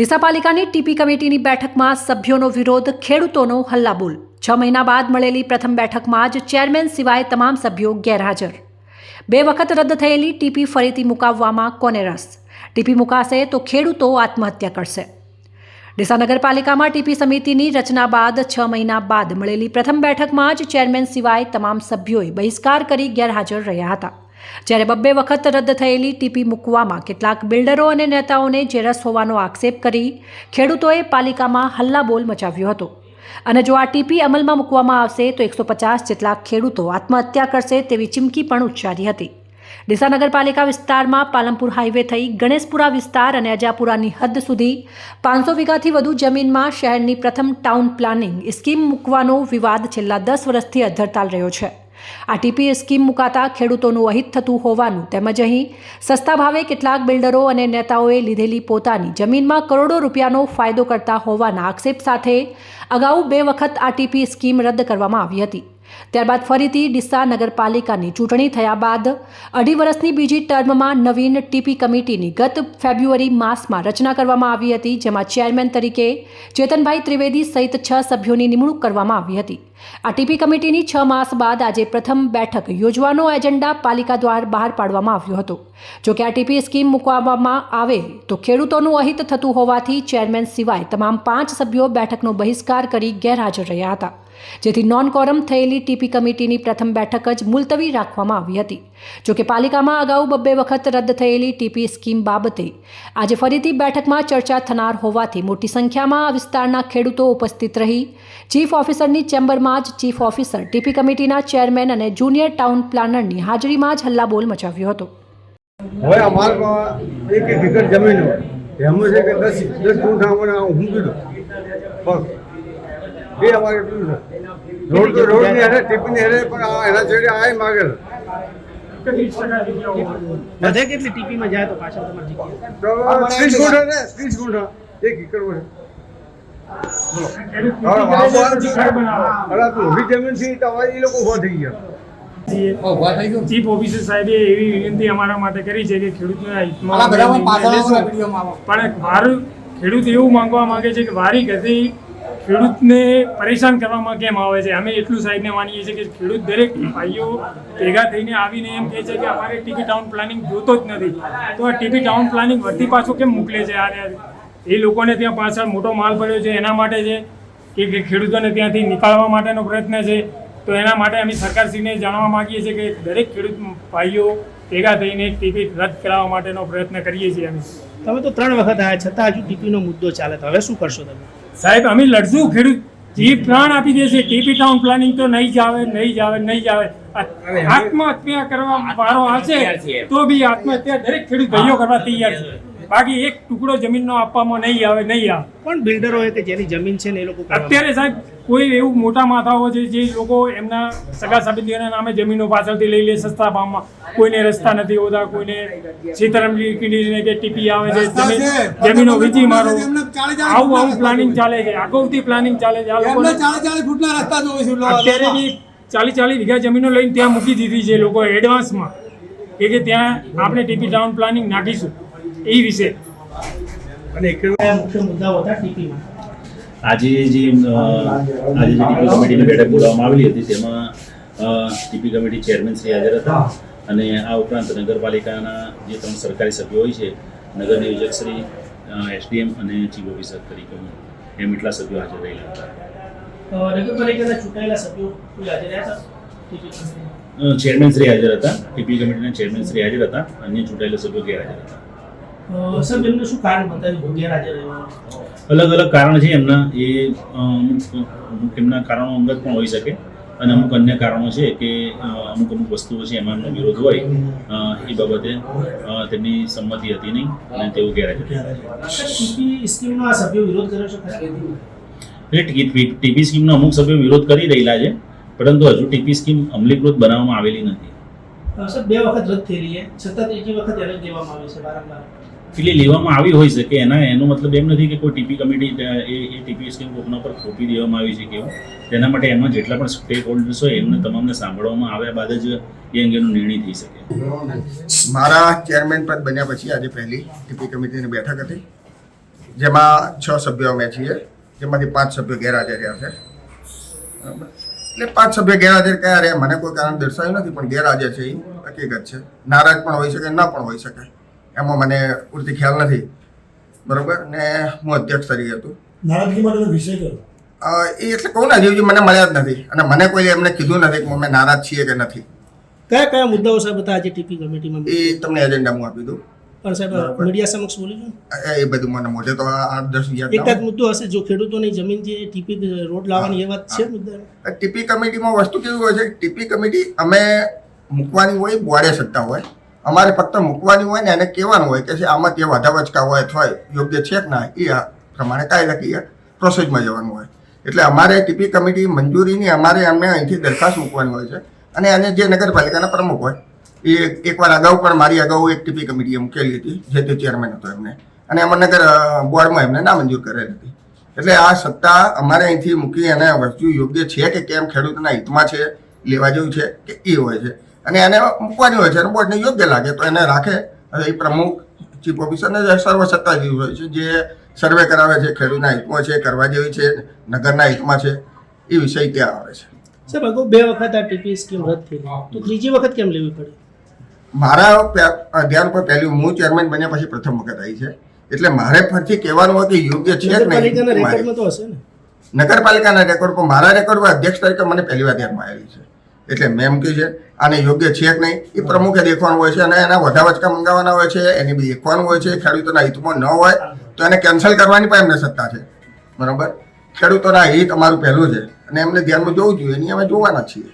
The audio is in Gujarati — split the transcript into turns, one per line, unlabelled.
ડીસા પાલિકાની ટીપી કમિટીની બેઠકમાં સભ્યોનો વિરોધ, ખેડૂતોનો હલ્લાબોલ. છ મહિના બાદ મળેલી પ્રથમ બેઠકમાં જ ચેરમેન સિવાય તમામ સભ્યો ગેરહાજર. બે વખત રદ થયેલી ટીપી ફરીથી મુકાવવામાં કોને રસ? ટીપી મુકાશે તો ખેડૂતો આત્મહત્યા કરશે. ડીસા નગરપાલિકામાં ટીપી સમિતિની રચના બાદ છ મહિના બાદ મળેલી પ્રથમ બેઠકમાં જ ચેરમેન સિવાય તમામ સભ્યોએ બહિષ્કાર કરી ગેરહાજર રહ્યા હતા. જ્યારે બબ્બે વખત રદ થયેલી ટીપી મૂકવામાં કેટલાક બિલ્ડરો અને નેતાઓને જે રસ હોવાનો આક્ષેપ કરી ખેડૂતોએ પાલિકામાં હલ્લાબોલ મચાવ્યો હતો. અને જો આ ટીપી અમલમાં મૂકવામાં આવશે, તો એકસો પચાસ જેટલા ખેડૂતો આત્મહત્યા કરશે તેવી ચીમકી પણ ઉચ્ચારી હતી. ડીસા નગરપાલિકા વિસ્તારમાં પાલનપુર હાઈવે થઈ ગણેશપુરા વિસ્તાર અને અજાપુરાની હદ સુધી પાંચસો વીઘાથી વધુ જમીનમાં શહેરની પ્રથમ ટાઉન પ્લાનિંગ સ્કીમ મૂકવાનો વિવાદ છેલ્લા દસ વર્ષથી અધરતાલ રહ્યો છે. આ ટીપીએ સ્કીમ મુકાતા ખેડૂતોનું અહિત થતું હોવાનું તેમજ અહીં સસ્તા ભાવે કેટલાક બિલ્ડરો અને નેતાઓએ લીધેલી પોતાની જમીનમાં કરોડો રૂપિયાનો ફાયદો કરતા હોવાના આક્ષેપ સાથે અગાઉ બે વખત આ ટીપી સ્કીમ રદ કરવામાં આવી હતી. ત્યારબાદ ફરીથી ડીસા નગરપાલિકાની ચૂંટણી થયા બાદ અઢી વર્ષની બીજી ટર્મમાં નવીન ટીપી કમિટીની ગત ફેબ્રુઆરી માસમાં રચના કરવામાં આવી હતી, જેમાં ચેરમેન તરીકે ચેતનભાઈ ત્રિવેદી સહિત છ સભ્યોની નિમણૂક કરવામાં આવી હતી. આ ટીપી કમિટીની છ માસ બાદ આજે પ્રથમ બેઠક યોજવાનો એજન્ડા પાલિકા દ્વારા બહાર પાડવામાં આવ્યો હતો. જોકે આ ટીપી સ્કીમ મૂકવામાં આવે તો ખેડૂતોનું અહિત થતું હોવાથી ચેરમેન સિવાય તમામ પાંચ સભ્યો બેઠકનો બહિષ્કાર કરી ગેરહાજર રહ્યા હતા. જેથી નોન કોરમ થયેલી ટીપી કમિટીની પ્રથમ બેઠક જ મુલતવી રાખવામાં આવી હતી. જોકે પાલિકામાં અગાઉ બબ્બે વખત રદ થયેલી ટીપી સ્કીમ બાબતે આજે ફરીથી બેઠકમાં ચર્ચા થનાર હોવાથી મોટી સંખ્યામાં વિસ્તારના ખેડૂતો ઉપસ્થિત રહી. ચીફ ઓફિસરની ચેમ્બરમાં જ ચીફ ઓફિસર ટીપી કમિટીના ચેરમેન અને જુનિયર ટાઉન પ્લાનરની હાજરીમાં જ હલ્લાબોલ મચાવ્યો હતો.
હવે અમારમાં એક એક એકર જમીન હોય. એમાં છે કે દસ દસ ગુંઠા અમને હું કીધું. બસ. એ અમારે એટલું છે. રોડ તો રોડની હારે ટીપીની હારે પણ આ એના છેડે આ માગેલ.
વધે કેટલી ટીપીમાં જાય તો પાછળ તમારી જગ્યા
ત્રીસ ગુંઠા ને ત્રીસ ગુંઠા. એક એકર હોય.
ચીફ ઓફિસર સાહેબે એવી વિનંતી અમારા માટે કરી છે કે ખેડૂતના હિતમાં. પણ ખેડૂત એવું માંગવા માંગે છે કે વારી ગતિ ખેડૂતને પરેશાન કરવામાં કેમ આવે છે? અમે એટલું સાહેબને માનીએ છીએ કે ખેડૂત દરેક ભાઈઓ ભેગા થઈને આવીને એમ કહે છે કે અમારે ટીપી ટાઉન પ્લાનિંગ જોતો જ નથી. તો આ ટીપી ટાઉન પ્લાનિંગ વધી પાછું કેમ મોકલે છે આને એ લોકોને ત્યાં પાછળ મોટો માલ પડ્યો છે એના માટે છે કે કે ખેડૂતોને ત્યાંથી નીકાળવા માટેનો પ્રયત્ન છે. તો એના માટે અમે સરકારશ્રીને જાણવા માંગીએ છીએ કે દરેક ખેડૂત ભાઈઓ ભેગા થઈને ટીપી રદ કરાવવા માટેનો પ્રયત્ન કરીએ છીએ અમે.
તમે તો ત્રણ વખત આવ્યા છતાં હજુ ટીપીનો મુદ્દો ચાલે તો. હવે શું કરશો તમે?
સાહેબ અમે લડશું ખેડૂત જે પ્લાન આપી દેશે ટીપી ટાઉન પ્લાનિંગ તો નહીં જ આવે નહીં જ આવે નહીં જ આવે આત્મહત્યા કરવા વારો આવશે તો બી આત્મહત્યા દરેક ખેડૂત ભાઈઓ કરવા તૈયાર છે. બાકી એક ટુકડો જમીનનો આપવામાં નહીં આવે નહીં આવે.
પણ બિલ્ડરો કે જેની જમીન છે ને એ લોકો
અત્યારે સાહેબ કોઈ એવું મોટા માથાઓ છે જે લોકો એમના સગા સંબંધીઓના નામે જમીનો પાછળથી લઈ લે સસ્તા ભાવમાં. કોઈને રસ્તા નથી હોતા કોઈને સીતારામજી કીડીને કે ટીપી આવે છે જમીન જમીનો વેચી મારો આવું આવું પ્લાનિંગ ચાલે છે. આગળથી પ્લાનિંગ ચાલે છે. આ
એમને
લોકોને
ચાલીસ ચાલીસ ફૂટના રસ્તા જોવે છે લો-
અત્યારે. બી ચાલીસ ચાલીસ વીઘા જમીનો લઈને ત્યાં મૂકી દીધી છે લોકો એડવાન્સમાં કે કે ત્યાં આપણે ટીપી ટાઉન પ્લાનિંગ નાખીશું. એ વિશે.
અને મુખ્ય મુદ્દાઓ હતા ટીપીમાં.
આજે જે આજે જે ટીપી કમિટીની બેઠક બોલાવવામાં આવેલી હતી તેમાં ટીપી કમિટી ચેરમેન શ્રી હાજર હતા. અને આ ઉપરાંત નગરપાલિકાના જે ત્રણ સરકારી સભ્યો હોય છે નગર નિયોજક શ્રી એસડીએમ અને ચીફ ઓફિસર તરીકે એમ એટલા સભ્યો હાજર રહેલા હતા.
નગરપાલિકાના ચૂંટાયેલા સભ્યો હાજર રહ્યા હતા?
ચેરમેન શ્રી હાજર હતા. ટીપી કમિટીના ચેરમેન શ્રી હાજર હતા. અન્ય ચૂંટાયેલા સભ્યો ગેરહાજર હતા.
સાહેબ એમને શું કારણ બતાવ્યું ગેરહાજર
અલગ અલગ કારણ છે. એમના એ અમુક એમના કારણો અંગત પણ હોઈ શકે. અને અમુક અન્ય કારણો છે કે અમુક અમુક વસ્તુઓ છે એમાં એમનો વિરોધ હોય. એ બાબતે તેમની સંમતિ હતી નહીં અને તેઓ ગેરહાજર
સ્કીમનો આ સભ્યો વિરોધ કર્યો છે?
એટલે ટીપી સ્કીમનો અમુક સભ્યો વિરોધ કરી રહેલા છે પરંતુ હજુ ટીપી સ્કીમ અમલીકૃત બનાવવામાં આવેલી નથી.
સર બે વખત રદ થયેલી છે. છતાં ત્રીજી વખત એને જ દેવામાં આવે છે વારંવાર.
એટલે લેવામાં આવી હોઈ શકે. એના, એનો મતલબ એમ નથી કે કોઈ ટીપી કમિટી એ એ ટીપી સ્કીમ કોકના પર થોપી દેવામાં આવી છે કે તેના માટે એમાં જેટલા પણ સ્ટેક હોલ્ડર્સ હોય, એમને તમામને સાંભળવામાં આવ્યા બાદ જ એ અંગેનો નિર્ણય થઈ શકે.
મારા ચેરમેન પદ બન્યા પછી આજે પહેલી ટીપી કમિટીની બેઠક હતી. જેમાં છ સભ્યો અમે છીએ. જેમાંથી પાંચ સભ્યો ગેરહાજર રહ્યા છે. એટલે પાંચ સભ્ય ગેરહાજર કયા રહ્યા? મને કોઈ કારણ દર્શાવ્યું નથી, પણ ગેરહાજર છે એ હકીકત છે. નારાજ પણ હોઈ શકે, ના પણ હોઈ શકે. એમાં મને પૂરતી ખ્યાલ નથી. બરોબર? ને હું અધ્યક્ષ તરીકે હતું.
નારાજગી માટેનો વિષય કયો
એ એટલે કહું ને હજી મને મળ્યા જ નથી. અને મને કોઈ એમને કીધું નથી કે અમે નારાજ છીએ કે નથી.
કયા કયા મુદ્દાઓ સાહેબ હતા આજે ટીપી કમિટીમાં?
એ તમને એજન્ડા હું આપી દઉં.
પણ સાહેબ મીડિયા સમક્ષ બોલી
એ- બધું મને મોઢે તો આઠ દસ હજાર
એકાદ મુદ્દો હશે જો ખેડૂતોની જમીન જે ટીપી રોડ લાવવાની એ વાત છે મુદ્દા
ટીપી કમિટીમાં વસ્તુ કેવી હોય છે? ટીપી કમિટી અમે મૂકવાની હોય બોર્ડે સત્તા હોય. અમારે ફક્ત મૂકવાની હોય ને એને કહેવાનું હોય કે આમાં જે વાધા વચકા હોય અથવા યોગ્ય છે કે ના એ આ પ્રમાણે કાયદાકીય પ્રોસેસમાં જવાનું હોય. એટલે અમારે ટીપી કમિટી મંજૂરીની અમારે અમને અહીંથી દરખાસ્ત મૂકવાની હોય છે અને એને જે નગરપાલિકાના પ્રમુખ હોય, એ એકવાર અગાઉ પણ મારી અગાઉ એક ટીપી કમિટીએ મૂકેલી હતી, જે તે ચેરમેન હતો એમને. અને એમાં નગર બોર્ડમાં એમને નામંજૂર કરેલી હતી. એટલે આ સત્તા અમારે અહીંથી મૂકી અને વસ્તુ યોગ્ય છે કે કેમ ખેડૂતના હિતમાં છે, લેવા જેવું છે કે એ હોય છે. અને એને મૂકવાની હોય છે અને બોર્ડને યોગ્ય લાગે તો એને રાખે. હવે એ પ્રમુખ ચીફ ઓફિસરને જે સર્વ સત્તા જેવી હોય છે જે સર્વે કરાવે છે ખેડૂતના હિતમાં છે કરવા જેવી છે નગરના હિતમાં છે એ વિષય ત્યાં આવે છે.
સાહેબ અગાઉ બે વખત આ ટીપી સ્કીમ રદ થઈ તો ત્રીજી વખત કેમ લેવી પડી?
મારા ધ્યાન પર પહેલું હું ચેરમેન બન્યા પછી પ્રથમ વખત આવી છે. એટલે મારે ફરીથી કહેવાનું હોય કે યોગ્ય છે કે નહીં નગરપાલિકાના રેકોર્ડ પર મારા રેકોર્ડ પર અધ્યક્ષ તરીકે મને પહેલી વાર ધ્યાનમાં આવેલી છે. એટલે મેં એમ કહ્યું છે, આને યોગ્ય છે કે નહીં? એ પ્રમુખે દેખવાનું હોય છે અને એના વધારે વચકા મંગાવવાના હોય છે, એની બી દેખવાનું હોય છે. ખેડૂતોના હિતમાં ન હોય, તો એને કેન્સલ કરવાની પણ એમને સત્તા છે. બરાબર? ખેડૂતોના હિત અમારું પહેલું છે અને એમને ધ્યાનમાં જોવું જોઈએ. એની અમે જોવાના છીએ.